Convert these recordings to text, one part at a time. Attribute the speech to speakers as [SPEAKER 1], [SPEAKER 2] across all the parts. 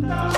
[SPEAKER 1] 찬양합니다.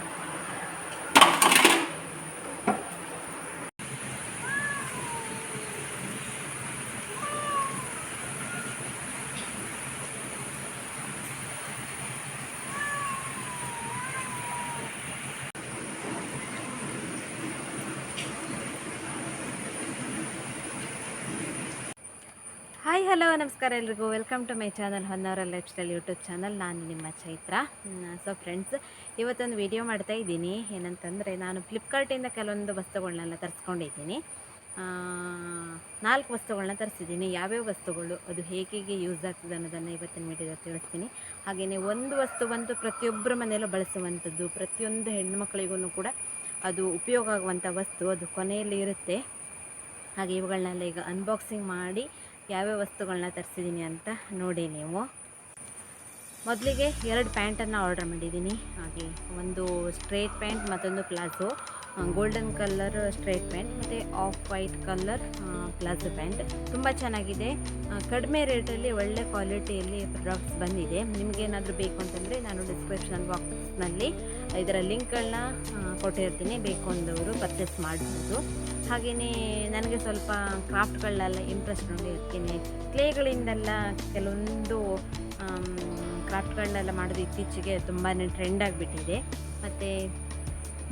[SPEAKER 1] Hi, hello, ನಮಸ್ಕಾರ ಎಲ್ರಿಗೂ. Welcome to my channel Honnavar lifestyle YouTube channel ನಾನು ನಿಮ್ಮ ಚೈತ್ರ. ಸೊ ಫ್ರೆಂಡ್ಸ್ ಇವತ್ತೊಂದು ವಿಡಿಯೋ ಮಾಡ್ತಾ ಇದ್ದೀನಿ. ಏನಂತಂದರೆ, ನಾನು ಫ್ಲಿಪ್ಕಾರ್ಟಿಂದ ಕೆಲವೊಂದು ವಸ್ತುಗಳನ್ನೆಲ್ಲ ತರಿಸ್ಕೊಂಡಿದ್ದೀನಿ. ನಾಲ್ಕು ವಸ್ತುಗಳನ್ನ ತರಿಸಿದ್ದೀನಿ. ಯಾವ್ಯಾವ ವಸ್ತುಗಳು, ಅದು ಹೇಗೆ ಯೂಸ್ ಆಗ್ತದೆ ಅನ್ನೋದನ್ನು ಇವತ್ತಿನ ವಿಡಿಯೋದಲ್ಲಿ ತಿಳಿಸ್ತೀನಿ. ಹಾಗೆಯೇ ಒಂದು ವಸ್ತು ಬಂದು ಪ್ರತಿಯೊಬ್ಬರ ಮನೆಯಲ್ಲೂ ಬಳಸುವಂಥದ್ದು, ಪ್ರತಿಯೊಂದು ಹೆಣ್ಣುಮಕ್ಕಳಿಗೂ ಕೂಡ ಅದು ಉಪಯೋಗ ಆಗುವಂಥ ವಸ್ತು ಅದು ಕೊನೆಯಲ್ಲಿ ಇರುತ್ತೆ. ಹಾಗೆ ಇವುಗಳನ್ನೆಲ್ಲ ಈಗ ಅನ್ಬಾಕ್ಸಿಂಗ್ ಮಾಡಿ ಯಾವ್ಯಾವ ವಸ್ತುಗಳನ್ನ ತರಿಸಿದ್ದೀನಿ ಅಂತ ನೋಡಿ ನೀವು. ಮೊದಲಿಗೆ ಎರಡು ಪ್ಯಾಂಟನ್ನು ಆರ್ಡರ್ ಮಾಡಿದ್ದೀನಿ. ಹಾಗೆ ಒಂದು ಸ್ಟ್ರೇಟ್ ಪ್ಯಾಂಟ್ ಮತ್ತೊಂದು palazzo. Golden colour straight pant ಮತ್ತು off white colour palazzo pant. ತುಂಬ ಚೆನ್ನಾಗಿದೆ. ಕಡಿಮೆ ರೇಟಲ್ಲಿ ಒಳ್ಳೆ ಕ್ವಾಲಿಟಿಯಲ್ಲಿ ಪ್ರಾಡಕ್ಟ್ಸ್ ಬಂದಿದೆ. ನಿಮಗೇನಾದರೂ ಬೇಕು ಅಂತಂದರೆ ನಾನು ಡಿಸ್ಕ್ರಿಪ್ಷನ್ ಬಾಕ್ಸ್ನಲ್ಲಿ ಇದರ ಲಿಂಕ್ಗಳನ್ನ ಕೊಟ್ಟಿರ್ತೀನಿ. ಬೇಕು ಅಂದವರು ಪರ್ಚೇಸ್ ಮಾಡ್ಬೋದು. ಹಾಗೆಯೇ ನನಗೆ ಸ್ವಲ್ಪ ಕ್ರಾಫ್ಟ್ಗಳನ್ನೆಲ್ಲ ಇಂಟ್ರೆಸ್ಟ್ ನೋಡಿರ್ತೀನಿ ಕ್ಲೇಗಳಿಂದೆಲ್ಲ ಕೆಲವೊಂದು ಕ್ರಾಫ್ಟ್ಗಳನ್ನೆಲ್ಲ ಮಾಡೋದು ಇತ್ತೀಚೆಗೆ ತುಂಬಾ ಟ್ರೆಂಡ್ ಆಗಿಬಿಟ್ಟಿದೆ. ಮತ್ತು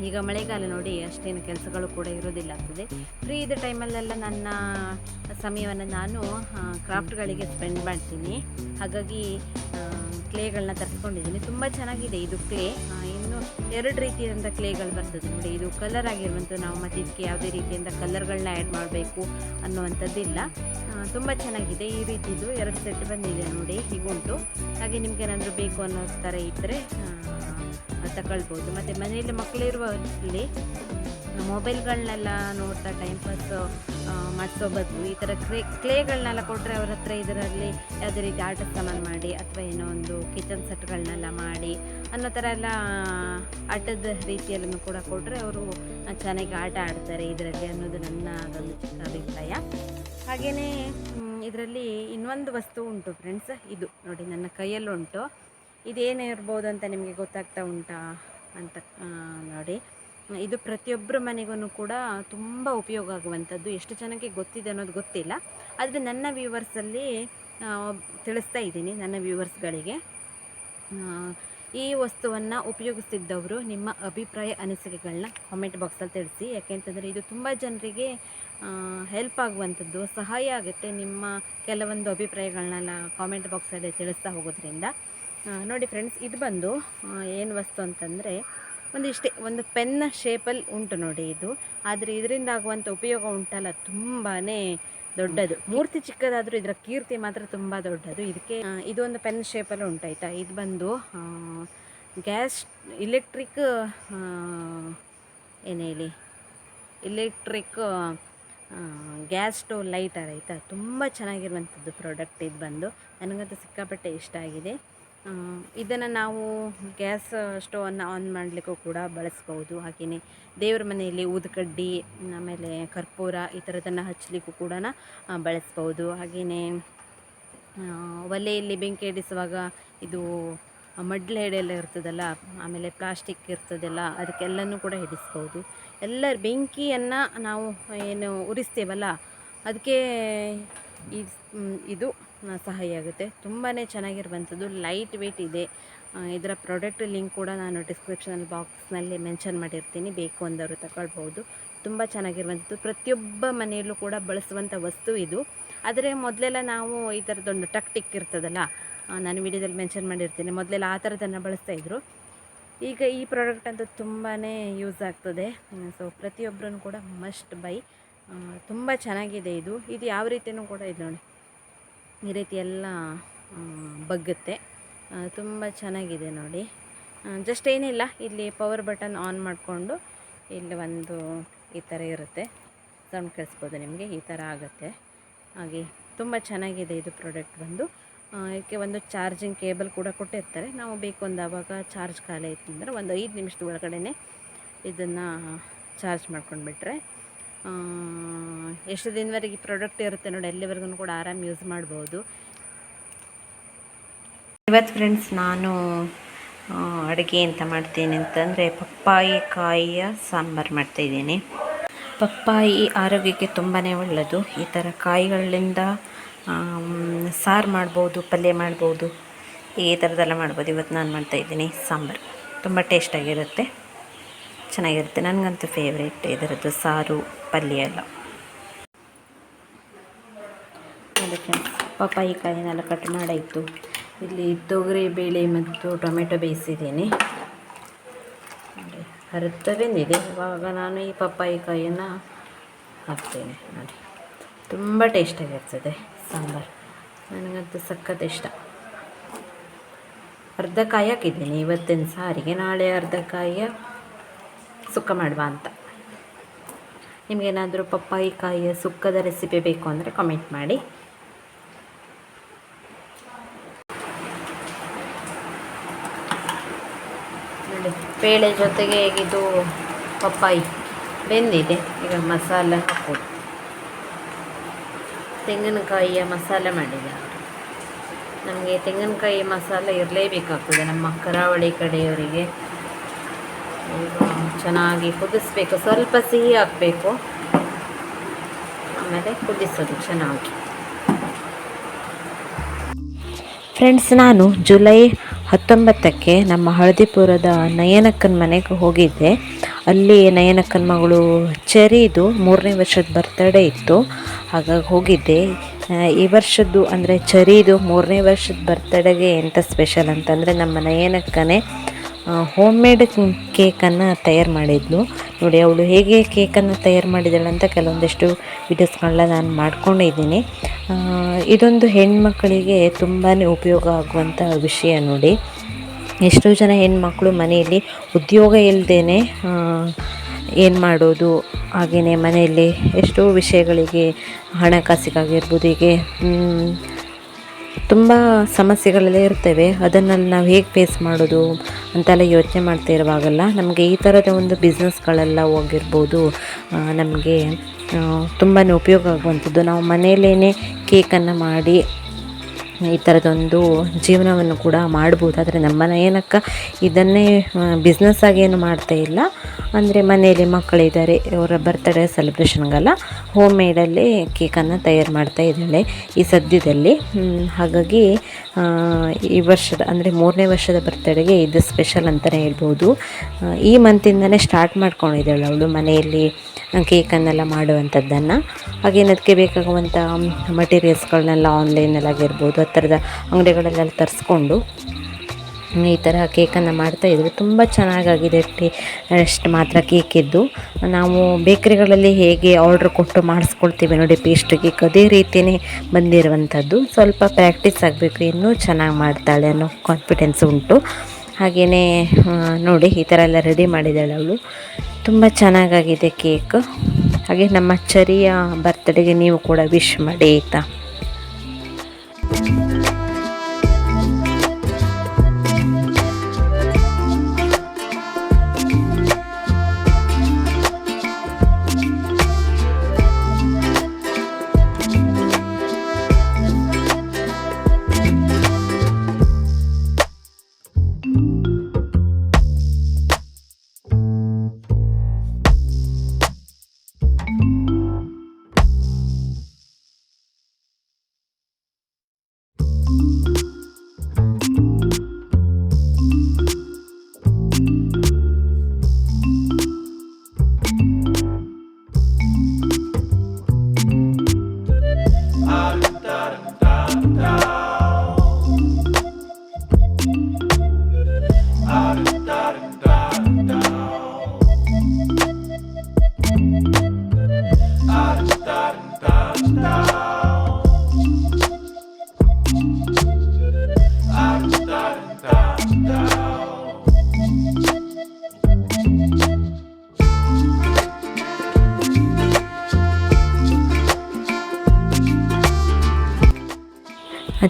[SPEAKER 1] ಈಗ ಮಳೆಗಾಲ ನೋಡಿ ಅಷ್ಟೇನು ಕೆಲಸಗಳು ಕೂಡ ಇರೋದಿಲ್ಲ ಆಗ್ತದೆ. ಫ್ರೀ ಇದ್ದ ಟೈಮಲ್ಲೆಲ್ಲ ನನ್ನ ಸಮಯವನ್ನು ನಾನು ಕ್ರಾಫ್ಟ್ಗಳಿಗೆ ಸ್ಪೆಂಡ್ ಮಾಡ್ತೀನಿ. ಹಾಗಾಗಿ ಕ್ಲೇಗಳನ್ನ ತರಿಸ್ಕೊಂಡಿದ್ದೀನಿ. ತುಂಬ ಚೆನ್ನಾಗಿದೆ ಇದು ಕ್ಲೇ ಇನ್ನು ಎರಡು ರೀತಿಯಾದಂಥ ಕ್ಲೇಗಳು ಬರ್ತದೆ. ನೋಡಿ, ಇದು ಕಲರ್ ಆಗಿರುವಂಥದ್ದು ನಾವು ಮತ್ತೆ ಇದಕ್ಕೆ ಯಾವುದೇ ರೀತಿಯಿಂದ ಕಲರ್ಗಳನ್ನ ಆ್ಯಡ್ ಮಾಡಬೇಕು ಅನ್ನುವಂಥದ್ದಿಲ್ಲ. ತುಂಬ ಚೆನ್ನಾಗಿದೆ. ಈ ರೀತಿದು ಎರಡು ಸೆಟ್ ಬಂದಿದೆ ನೋಡಿ, ಹೀಗುಂಟು. ಹಾಗೆ ನಿಮ್ಗೆ ಏನಾದರೂ ಬೇಕು ಅನ್ನೋ ಥರ ಇದ್ದರೆ ತಗೊಳ್ಬೋದು. ಮತ್ತು ಮನೆಯಲ್ಲಿ ಮಕ್ಕಳಿರುವಲ್ಲಿ ಮೊಬೈಲ್ಗಳನ್ನೆಲ್ಲ ನೋಡ್ತಾ ಟೈಮ್ ಪಾಸ್ ಮಾಡಿಸೋ ಬದಲು ಈ ಥರ ಕ್ಲೇ ಕ್ಲೇಗಳನ್ನೆಲ್ಲ ಕೊಟ್ಟರೆ ಅವ್ರ ಹತ್ರ ಇದರಲ್ಲಿ ಯಾವುದೇ ರೀತಿ ಆಟ ಸಾಮಾನು ಮಾಡಿ ಅಥವಾ ಏನೋ ಒಂದು ಕಿಚನ್ ಸೆಟ್ಗಳನ್ನೆಲ್ಲ ಮಾಡಿ ಅನ್ನೋ ಥರ ಎಲ್ಲ ಆಟದ ರೀತಿಯಲ್ಲೂ ಕೂಡ ಕೊಟ್ಟರೆ ಅವರು ಚೆನ್ನಾಗಿ ಆಟ ಆಡ್ತಾರೆ ಇದರಲ್ಲಿ ಅನ್ನೋದು ನನ್ನ ಅದೊಂದು ಚಿಕ್ಕ ಅಭಿಪ್ರಾಯ ಹಾಗೆಯೇ ಇದರಲ್ಲಿ ಇನ್ನೊಂದು ವಸ್ತು ಉಂಟು ಫ್ರೆಂಡ್ಸ್ ಇದು ನೋಡಿ ನನ್ನ ಕೈಯಲ್ಲುಂಟು. ಇದೇನೇ ಇರ್ಬೋದು ಅಂತ ನಿಮಗೆ ಗೊತ್ತಾಗ್ತಾ ಉಂಟಾ ಅಂತ ನೋಡಿ. ಇದು ಪ್ರತಿಯೊಬ್ಬರ ಮನೆಗೂ ಕೂಡ ತುಂಬ ಉಪಯೋಗ ಆಗುವಂಥದ್ದು. ಎಷ್ಟು ಜನಕ್ಕೆ ಗೊತ್ತಿದೆ ಅನ್ನೋದು ಗೊತ್ತಿಲ್ಲ. ಆದರೆ ನನ್ನ ವ್ಯೂವರ್ಸಲ್ಲಿ ತಿಳಿಸ್ತಾ ಇದ್ದೀನಿ ನನ್ನ ವ್ಯೂವರ್ಸ್ಗಳಿಗೆ ಈ ವಸ್ತುವನ್ನು ಉಪಯೋಗಿಸ್ತಿದ್ದವರು ನಿಮ್ಮ ಅಭಿಪ್ರಾಯ ಅನಿಸಿಕೆಗಳನ್ನ ಕಾಮೆಂಟ್ ಬಾಕ್ಸಲ್ಲಿ ತಿಳಿಸಿ. ಯಾಕೆಂತಂದರೆ ಇದು ತುಂಬ ಜನರಿಗೆ ಹೆಲ್ಪ್ ಆಗುವಂಥದ್ದು, ಸಹಾಯ ಆಗುತ್ತೆ ನಿಮ್ಮ ಕೆಲವೊಂದು ಅಭಿಪ್ರಾಯಗಳನ್ನೆಲ್ಲ ಕಾಮೆಂಟ್ ಬಾಕ್ಸಲ್ಲಿ ತಿಳಿಸ್ತಾ ಹೋಗೋದ್ರಿಂದ. ನೋಡಿ ಫ್ರೆಂಡ್ಸ್ ಇದು ಬಂದು ಏನು ವಸ್ತು ಅಂತಂದರೆ ಒಂದು ಇಷ್ಟೇ ಒಂದು ಪೆನ್ನ ಶೇಪಲ್ಲಿ ಉಂಟು ನೋಡಿ ಇದು. ಆದರೆ ಇದರಿಂದ ಆಗುವಂಥ ಉಪಯೋಗ ಉಂಟಲ್ಲ ತುಂಬಾ ದೊಡ್ಡದು. ಮೂರ್ತಿ ಚಿಕ್ಕದಾದರೂ ಇದರ ಕೀರ್ತಿ ಮಾತ್ರ ತುಂಬ ದೊಡ್ಡದು. ಇದಕ್ಕೆ ಇದೊಂದು ಪೆನ್ ಶೇಪಲ್ಲಿ ಉಂಟಾಯ್ತಾ. ಇದು ಬಂದು ಗ್ಯಾಸ್ ಇಲೆಕ್ಟ್ರಿಕ್ ಏನು ಹೇಳಿ? ಇಲೆಕ್ಟ್ರಿಕ್ ಗ್ಯಾಸ್ ಸ್ಟೋವ್ ಲೈಟರ್ ಆಯಿತಾ. ತುಂಬ ಚೆನ್ನಾಗಿರುವಂಥದ್ದು ಪ್ರಾಡಕ್ಟ್ ಇದು ಬಂದು. ನನಗಂತೂ ಸಿಕ್ಕಾಪಟ್ಟೆ ಇಷ್ಟ ಆಗಿದೆ. ಇದನ್ನು ನಾವು ಗ್ಯಾಸ್ ಸ್ಟೋವನ್ನು ಆನ್ ಮಾಡಲಿಕ್ಕೂ ಕೂಡ ಬಳಸ್ಬೋದು. ಹಾಗೆಯೇ ದೇವ್ರ ಮನೆಯಲ್ಲಿ ಊದುಕಡ್ಡಿ, ಆಮೇಲೆ ಕರ್ಪೂರ ಈ ಥರದನ್ನು ಹಚ್ಚಲಿಕ್ಕೂ ಕೂಡ ಬಳಸ್ಬೋದು. ಹಾಗೆಯೇ ಒಲೆಯಲ್ಲಿ ಬೆಂಕಿ ಇಡಿಸುವಾಗ ಇದು ಮಡ್ಲೆ ಇರ್ತದಲ್ಲ, ಆಮೇಲೆ ಪ್ಲಾಸ್ಟಿಕ್ ಇರ್ತದಲ್ಲ ಅದಕ್ಕೆಲ್ಲನೂ ಕೂಡ ಹಿಡಿಸ್ಬೋದು. ಎಲ್ಲ ಬೆಂಕಿಯನ್ನು ನಾವು ಏನು ಉರಿಸ್ತೇವಲ್ಲ, ಅದಕ್ಕೆ ಇದು ಸಹಾಯ ಆಗುತ್ತೆ. ತುಂಬಾ ಚೆನ್ನಾಗಿರುವಂಥದ್ದು. ಲೈಟ್ ವೆಯ್ಟ್ ಇದೆ. ಇದರ ಪ್ರಾಡಕ್ಟ್ ಲಿಂಕ್ ಕೂಡ ನಾನು ಡಿಸ್ಕ್ರಿಪ್ಷನ್ ಬಾಕ್ಸ್ನಲ್ಲಿ ಮೆನ್ಷನ್ ಮಾಡಿರ್ತೀನಿ. ಬೇಕು ಅಂದವರು ತಗೊಳ್ಬೋದು ತುಂಬ ಚೆನ್ನಾಗಿರುವಂಥದ್ದು. ಪ್ರತಿಯೊಬ್ಬ ಮನೆಯಲ್ಲೂ ಕೂಡ ಬಳಸುವಂಥ ವಸ್ತು ಇದು. ಆದರೆ ಮೊದಲೆಲ್ಲ ನಾವು ಈ ಥರದೊಂದು ಟಕ್ ಟಿಕ್ ಇರ್ತದಲ್ಲ ನಾನು ವಿಡಿಯೋದಲ್ಲಿ ಮೆನ್ಷನ್ ಮಾಡಿರ್ತೀನಿ. ಮೊದಲೆಲ್ಲ ಆ ಥರದನ್ನು ಬಳಸ್ತಾಯಿದ್ರು ಈಗ ಈ ಪ್ರಾಡಕ್ಟ್ ಅಂತೂ ತುಂಬಾ ಯೂಸ್ ಆಗ್ತದೆ. ಸೊ ಪ್ರತಿಯೊಬ್ಬರೂ ಕೂಡ ಮಸ್ಟ್ ಬೈ. ತುಂಬ ಚೆನ್ನಾಗಿದೆ ಇದು. ಇದು ಯಾವ ರೀತಿಯೂ ಕೂಡ ಇದು ನೋಡಿ. ಈ ರೀತಿ ಎಲ್ಲ ಬಗ್ಗುತ್ತೆ. ತುಂಬ ಚೆನ್ನಾಗಿದೆ ನೋಡಿ. ಜಸ್ಟ್ ಏನಿಲ್ಲ ಇಲ್ಲಿ ಪವರ್ ಬಟನ್ ಆನ್ ಮಾಡಿಕೊಂಡು ಇಲ್ಲಿ ಒಂದು ಈ ಥರ ಇರುತ್ತೆ. ಸೌಂಡ್ ಕೇಳಿಸ್ಬೋದು ನಿಮಗೆ? ಈ ಥರ ಆಗುತ್ತೆ. ಹಾಗೆ ತುಂಬ ಚೆನ್ನಾಗಿದೆ ಇದು ಪ್ರಾಡಕ್ಟ್ ಬಂದು. ಇದಕ್ಕೆ ಒಂದು ಚಾರ್ಜಿಂಗ್ ಕೇಬಲ್ ಕೂಡ ಕೊಟ್ಟಿರ್ತಾರೆ. ನಾವು ಬೇಕು ಅಂದಾವಾಗ ಚಾರ್ಜ್ ಖಾಲಿ ಆಯಿತು ಅಂದರೆ ಒಂದು ಐದು ನಿಮಿಷದ ಒಳಗಡೆ ಇದನ್ನು ಚಾರ್ಜ್ ಮಾಡ್ಕೊಂಡ್ಬಿಟ್ರೆ ಆ, ಎಷ್ಟು ದಿನವರೆಗೆ ಈ ಪ್ರಾಡಕ್ಟ್ ಇರುತ್ತೆ ನೋಡಿ, ಎಲ್ಲಿವರೆಗೂ ಕೂಡ ಆರಾಮ್ ಯೂಸ್ ಮಾಡ್ಬೋದು. ಇವತ್ತು ಫ್ರೆಂಡ್ಸ್ ನಾನು ಅಡುಗೆ ಅಂತ ಮಾಡ್ತೀನಿ ಅಂತಂದರೆ ಪಪ್ಪಾಯಿ, ಕಾಯಿಯ ಸಾಂಬಾರು ಮಾಡ್ತಾಯಿದ್ದೀನಿ ಪಪ್ಪಾಯಿ ಆರೋಗ್ಯಕ್ಕೆ ತುಂಬಾ ಒಳ್ಳೆಯದು ಈ ಥರ ಕಾಯಿಗಳಿಂದ ಸಾರು ಮಾಡ್ಬೋದು, ಪಲ್ಯ ಮಾಡ್ಬೋದು, ಈ ಥರದ್ದೆಲ್ಲ ಮಾಡ್ಬೋದು. ಇವತ್ತು ನಾನು ಮಾಡ್ತಾಯಿದ್ದೀನಿ ಸಾಂಬಾರು. ತುಂಬ ಟೇಸ್ಟಾಗಿರುತ್ತೆ ಚೆನ್ನಾಗಿರುತ್ತೆ. ನನಗಂತೂ ಫೇವ್ರೇಟ್ ಇದರದ್ದು ಸಾರು, ಪಲ್ಯ ಎಲ್ಲ. ಅದಕ್ಕೆ ಪಪ್ಪಾಯಿ ಕಾಯಿನೆಲ್ಲ ಕಟ್ ಮಾಡಾಯಿತು. ಇಲ್ಲಿ ತೊಗರಿ, ಬೇಳೆ ಮತ್ತು ಟೊಮೆಟೊ ಬೇಯಿಸಿದ್ದೀನಿ. ನೋಡಿ ಇವಾಗ ನಾನು ಈ ಪಪ್ಪಾಯಿ ಕಾಯಿಯನ್ನು ಹಾಕ್ತೇನೆ. ನೋಡಿ, ತುಂಬ ಟೇಸ್ಟಾಗಿರ್ತದೆ ಸಾಂಬಾರು. ನನಗಂತೂ ಸಖತ್ ಇಷ್ಟ. ಅರ್ಧ ಕಾಯಿ ಹಾಕಿದ್ದೀನಿ. ಇವತ್ತಿನ ಸಾರಿಗೆ, ನಾಳೆ ಅರ್ಧ ಕಾಯಿಯ ಸುಕ್ಕ ಮಾಡುವ ಅಂತ. ನಿಮಗೇನಾದರೂ ಪಪ್ಪಾಯಿ ಕಾಯಿಯ ಸುಕ್ಕದ ರೆಸಿಪಿ ಬೇಕು ಅಂದರೆ ಕಮೆಂಟ್ ಮಾಡಿ. ನೋಡಿ, ಬೇಳೆ ಜೊತೆಗೆ ಇದು ಪಪ್ಪಾಯಿ? ಬೆಂದಿದೆ. ಈಗ ಮಸಾಲೆ ಹಾಕೋದು. ತೆಂಗಿನಕಾಯಿಯ ಮಸಾಲೆ ಮಾಡಿದೆ ನಮಗೆ ತೆಂಗಿನಕಾಯಿ ಮಸಾಲೆ ಇರಲೇಬೇಕಾಗ್ತದೆ ನಮ್ಮ ಕರಾವಳಿ ಕಡೆಯವರಿಗೆ. ಚೆನ್ನಾಗಿ ಕುದಿಸ್ಬೇಕು. ಸ್ವಲ್ಪ ಸಿಹಿ ಹಾಕಬೇಕು. ಆಮೇಲೆ ಕುದಿಸೋದು ಚೆನ್ನಾಗಿ. ಫ್ರೆಂಡ್ಸ್ ನಾನು ಜುಲೈ ಹತ್ತೊಂಬತ್ತಕ್ಕೆ ನಮ್ಮ ಹಳದಿಪುರದ ನಯನಕ್ಕನ ಮನೆಗೆ ಹೋಗಿದ್ದೆ. ಅಲ್ಲಿ ನಯನಕ್ಕನ ಮಗಳು ಚರಿದು ಮೂರನೇ ವರ್ಷದ ಬರ್ತಡೇ ಇತ್ತು. ಹಾಗಾಗಿ ಹೋಗಿದ್ದೆ. ಈ ವರ್ಷದ್ದು ಅಂದರೆ ಚರಿದು ಮೂರನೇ ವರ್ಷದ ಬರ್ತಡೆಗೆ ಎಂಥ ಸ್ಪೆಷಲ್ ಅಂತಂದರೆ ನಮ್ಮ ನಯನಕ್ಕನೇ ಹೋಮ್ ಮೇಡ್ ಕೇಕನ್ನು ತಯಾರು ಮಾಡಿದ್ಲು. ನೋಡಿ, ಅವಳು ಹೇಗೆ ಕೇಕನ್ನು ತಯಾರು ಮಾಡಿದಳು ಅಂತ ಕೆಲವೊಂದಿಷ್ಟು ವಿಡಿಯೋಸ್ಗಳನ್ನ ನಾನು ಮಾಡ್ಕೊಂಡಿದ್ದೀನಿ ಇದೊಂದು ಹೆಣ್ಮಕ್ಕಳಿಗೆ ತುಂಬಾ ಉಪಯೋಗ ಆಗುವಂಥ ವಿಷಯ ನೋಡಿ. ಎಷ್ಟೋ ಜನ ಹೆಣ್ಮಕ್ಳು ಮನೆಯಲ್ಲಿ ಉದ್ಯೋಗ ಇಲ್ಲದೇ ಏನು ಮಾಡೋದು ಹಾಗೆಯೇ ಮನೆಯಲ್ಲಿ ಎಷ್ಟೋ ವಿಷಯಗಳಿಗೆ ಹಣಕಾಸಿಗಾಗಿರ್ಬೋದು, ಹೀಗೆ ತುಂಬ ಸಮಸ್ಯೆಗಳಲ್ಲೇ ಇರ್ತವೆ. ಅದನ್ನೆಲ್ಲ ನಾವು ಹೇಗೆ ಫೇಸ್ ಮಾಡೋದು ಅಂತೆಲ್ಲ ಯೋಚನೆ ಮಾಡ್ತಾ ಇರುವಾಗಲ್ಲ. ನಮಗೆ ಈ ಥರದ ಒಂದು ಬಿಸ್ನೆಸ್ಗಳೆಲ್ಲ ಹೋಗಿರ್ಬೋದು. ನಮಗೆ ತುಂಬಾ ಉಪಯೋಗ ಆಗುವಂಥದ್ದು. ನಾವು ಮನೆಯಲ್ಲೇ ಕೇಕನ್ನು ಮಾಡಿ ಈ ಥರದೊಂದು ಜೀವನವನ್ನು ಕೂಡ ಮಾಡ್ಬೋದು. ಆದರೆ ನಮ್ಮ ಏನಕ್ಕ ಇದನ್ನೇ ಬಿಸ್ನೆಸ್ ಆಗಿ ಏನು ಮಾಡ್ತಾ ಇಲ್ಲ. ಅಂದರೆ ಮನೆಯಲ್ಲಿ ಮಕ್ಕಳಿದ್ದಾರೆ, ಅವರ ಬರ್ತ್ಡೇ ಸೆಲೆಬ್ರೇಷನ್ಗೆಲ್ಲ ಹೋಮ್ ಮೇಡಲ್ಲಿ ಕೇಕನ್ನು ತಯಾರು ಮಾಡ್ತಾ ಇದ್ದಾಳೆ ಈ ಸದ್ಯದಲ್ಲಿ. ಹಾಗಾಗಿ ಈ ವರ್ಷದ, ಅಂದರೆ ಮೂರನೇ ವರ್ಷದ ಬರ್ತಡೆಗೆ ಇದು ಸ್ಪೆಷಲ್ ಅಂತಲೇ ಹೇಳ್ಬೋದು. ಈ ಮಂತಿಂದನೇ ಸ್ಟಾರ್ಟ್ ಮಾಡ್ಕೊಂಡಿದ್ದಾಳೆ ಅವಳು ಮನೆಯಲ್ಲಿ. ಕೇಕನ್ನೆಲ್ಲ ಮಾಡುವಂಥದ್ದನ್ನು. ಹಾಗೇನು ಅದಕ್ಕೆ ಬೇಕಾಗುವಂಥ ಮಟೀರಿಯಲ್ಸ್ಗಳನ್ನೆಲ್ಲ ಆನ್ಲೈನಲ್ಲಾಗಿರ್ಬೋದು ಆ ಥರದ ಅಂಗಡಿಗಳಲ್ಲೆಲ್ಲ ತರಿಸ್ಕೊಂಡು ಈ ಥರ ಕೇಕನ್ನು ಮಾಡ್ತಾಯಿದ್ರು ತುಂಬ ಚೆನ್ನಾಗಾಗಿದೆ ಟೇ ಅಷ್ಟು ಮಾತ್ರ ಕೇಕಿದ್ದು. ನಾವು ಬೇಕ್ರಿಗಳಲ್ಲಿ ಹೇಗೆ ಆರ್ಡ್ರ್ ಕೊಟ್ಟು ಮಾಡಿಸ್ಕೊಳ್ತೀವಿ ನೋಡಿ ಪೇಸ್ಟ್ ಕೇಕ್ ಅದೇ ರೀತಿಯೇ ಬಂದಿರುವಂಥದ್ದು. ಸ್ವಲ್ಪ ಪ್ರಾಕ್ಟೀಸ್ ಆಗಬೇಕು, ಇನ್ನೂ ಚೆನ್ನಾಗಿ ಮಾಡ್ತಾಳೆ ಅನ್ನೋ ಕಾನ್ಫಿಡೆನ್ಸ್ ಉಂಟು. ಹಾಗೆಯೇ ನೋಡಿ ಈ ಥರ ಎಲ್ಲ ರೆಡಿ ಮಾಡಿದ್ದಾಳೆ ಅವಳು. ತುಂಬ ಚೆನ್ನಾಗಾಗಿದೆ ಕೇಕ್ ಹಾಗೆ ನಮ್ಮ ಚರಿಯ ಬರ್ತ್ಡೇಗೆ ನೀವು ಕೂಡ ವಿಶ್ ಮಾಡಿ, ಆಯಿತಾ?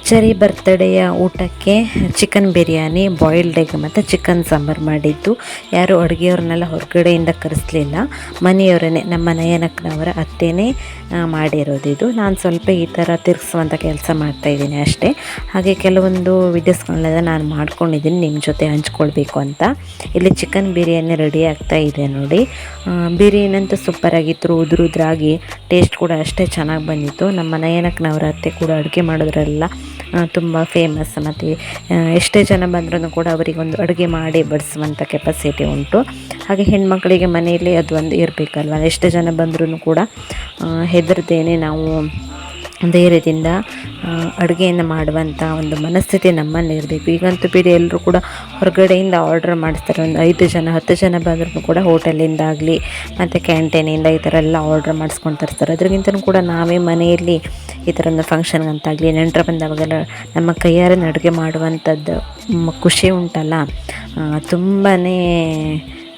[SPEAKER 1] ಅಚ್ಚರಿ ಬರ್ತ್ಡೇಯ ಊಟಕ್ಕೆ ಚಿಕನ್ ಬಿರಿಯಾನಿ ಬಾಯಿಲ್ಡ್ ಎಗ್ ಮತ್ತು ಚಿಕನ್ ಸಾಂಬಾರು ಮಾಡಿದ್ದು. ಯಾರು ಅಡುಗೆಯವ್ರನ್ನೆಲ್ಲ ಹೊರಗಡೆಯಿಂದ ಕರೆಸಲಿಲ್ಲ. ಮನೆಯವರೇ ನಮ್ಮ ನಯನಕ್ಕನವರ ಅತ್ತೆನೇ ಮಾಡಿರೋದಿದು ನಾನು ಸ್ವಲ್ಪ ಈ ಥರ ತಿರ್ಗಿಸುವಂಥ ಕೆಲಸ ಮಾಡ್ತಾಯಿದ್ದೀನಿ ಅಷ್ಟೇ. ಹಾಗೆ ಕೆಲವೊಂದು ವಿಡಿಯೋಸ್ಗಳನ್ನೆಲ್ಲ ನಾನು ಮಾಡ್ಕೊಂಡಿದ್ದೀನಿ ನಿಮ್ಮ ಜೊತೆ ಹಂಚ್ಕೊಳ್ಬೇಕು ಅಂತ. ಇಲ್ಲಿ ಚಿಕನ್ ಬಿರಿಯಾನಿ ರೆಡಿ ಆಗ್ತಾ ಇದೆ ನೋಡಿ. ಬಿರಿಯಾನಿ ಅಂತೂ ಸೂಪರಾಗಿತ್ತು ಉದುರು ಟೇಸ್ಟ್ ಕೂಡ ಅಷ್ಟೇ ಚೆನ್ನಾಗಿ ಬಂದಿತ್ತು. ನಮ್ಮ ನಯನಕ್ಕನವರ ಅತ್ತೆ ಕೂಡ ಅಡುಗೆ ಮಾಡೋದ್ರೆಲ್ಲ ತುಂಬ ಫೇಮಸ್ ಮತ್ತು ಎಷ್ಟೇ ಜನ ಬಂದ್ರೂ ಕೂಡ ಅವರಿಗೊಂದು ಅಡುಗೆ ಮಾಡಿ ಬಡಿಸುವಂಥ ಕೆಪಾಸಿಟಿ ಉಂಟು. ಹಾಗೆ ಹೆಣ್ಮಕ್ಳಿಗೆ ಮನೆಯಲ್ಲಿ ಅದು ಒಂದು ಇರಬೇಕಲ್ವ? ಎಷ್ಟೇ ಜನ ಬಂದ್ರೂ ಕೂಡ ಹೆದರ್ದೇನೆ ನಾವು ಧೈರ್ಯದಿಂದ ಅಡುಗೆಯನ್ನು ಮಾಡುವಂಥ ಒಂದು ಮನಸ್ಥಿತಿ ನಮ್ಮಲ್ಲಿರಬೇಕು ಈಗಂತೂ ಬೇರೆ ಎಲ್ಲರೂ ಕೂಡ ಹೊರಗಡೆಯಿಂದ ಆರ್ಡ್ರ್ ಮಾಡಿಸ್ತಾರೆ. ಒಂದು ಐದು ಜನ, ಹತ್ತು ಜನ ಬಂದ್ರೂ ಕೂಡ ಹೋಟೆಲಿಂದ ಆಗಲಿ, ಮತ್ತು ಕ್ಯಾಂಟೀನಿಂದ ಈ ಥರ ಎಲ್ಲ ಆರ್ಡ್ರ್ ಮಾಡಿಸ್ಕೊಂಡು ತರ್ತಾರೆ ಅದ್ರಗಿಂತಲೂ ಕೂಡ ನಾವೇ ಮನೆಯಲ್ಲಿ ಈ ಥರ ಒಂದು ಫಂಕ್ಷನ್ಗಂತಾಗಲಿ ನೆಂಟರು ಬಂದಾವಾಗೆಲ್ಲ ನಮ್ಮ ಕೈಯಾರೆ ಅಡುಗೆ ಮಾಡುವಂಥದ್ದು ಖುಷಿ ಉಂಟಲ್ಲ? ತುಂಬಾ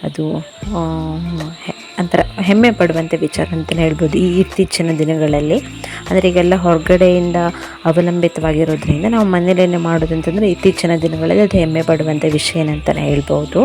[SPEAKER 1] ಅದು ಒಂಥರ ಹೆಮ್ಮೆ ಪಡುವಂಥ ವಿಚಾರ ಅಂತಲೇ ಹೇಳ್ಬೋದು ಈ ಇತ್ತೀಚಿನ ದಿನಗಳಲ್ಲಿ. ಅಂದರೆ ಈಗೆಲ್ಲ ಹೊರಗಡೆಯಿಂದ ಅವಲಂಬಿತವಾಗಿರೋದ್ರಿಂದ ನಾವು ಮನೆಯಲ್ಲೇ ಮಾಡೋದಂತಂದರೆ ಇತ್ತೀಚಿನ ದಿನಗಳಲ್ಲಿ ಅದು ಹೆಮ್ಮೆ ಪಡುವಂಥ ವಿಷಯ ಏನಂತಲೇ ಹೇಳ್ಬೋದು.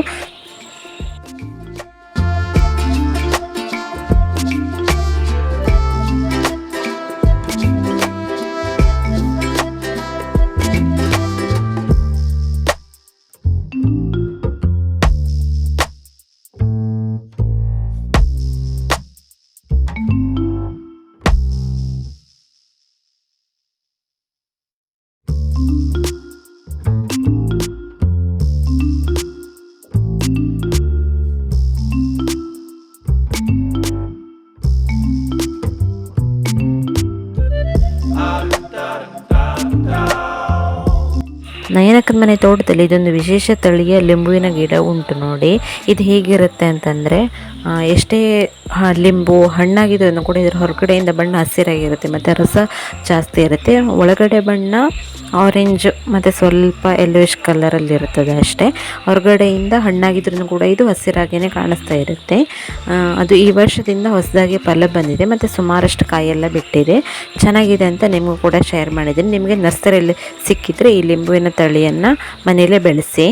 [SPEAKER 1] ನಯನಕ್ಕನ ಮನೆ ತೋಟದಲ್ಲಿ ಇದೊಂದು ವಿಶೇಷ ತಳಿಯ ಲಿಂಬುವಿನ ಗಿಡ ಉಂಟು ನೋಡಿ. ಇದು ಹೇಗಿರುತ್ತೆ ಅಂತಂದರೆ ಎಷ್ಟೇ ಲಿಂಬು ಹಣ್ಣಾಗಿದ್ದು ಕೂಡ ಇದರ ಹೊರಗಡೆಯಿಂದ ಬಣ್ಣ ಹಸಿರಾಗಿರುತ್ತೆ, ಮತ್ತು ರಸ ಜಾಸ್ತಿ ಇರುತ್ತೆ. ಒಳಗಡೆ ಬಣ್ಣ ಆರೆಂಜ್ ಮತ್ತು ಸ್ವಲ್ಪ ಯೆಲ್ಲೋಯಿಶ್ ಕಲರಲ್ಲಿ ಇರುತ್ತದೆ ಅಷ್ಟೇ. ಹೊರಗಡೆಯಿಂದ ಹಣ್ಣಾಗಿದ್ರೂ ಕೂಡ ಇದು ಹಸಿರಾಗಿಯೇ ಕಾಣಿಸ್ತಾ ಇರುತ್ತೆ. ಅದು ಈ ವರ್ಷದಿಂದ ಹೊಸದಾಗಿ ಫಲ ಬಂದಿದೆ, ಮತ್ತು ಸುಮಾರಷ್ಟು ಕಾಯೆಲ್ಲ ಬಿಟ್ಟಿದೆ. ಚೆನ್ನಾಗಿದೆ ಅಂತ ನಿಮಗೂ ಕೂಡ ಶೇರ್ ಮಾಡಿದ್ದೀನಿ. ನಿಮಗೆ ನರ್ಸರಿಯಲ್ಲಿ ಸಿಕ್ಕಿದರೆ ಈ ಲಿಂಬುವಿನ ತಳಿಯನ್ನು ಮನೆಯಲ್ಲೇ ಬೆಳೆಸಿ.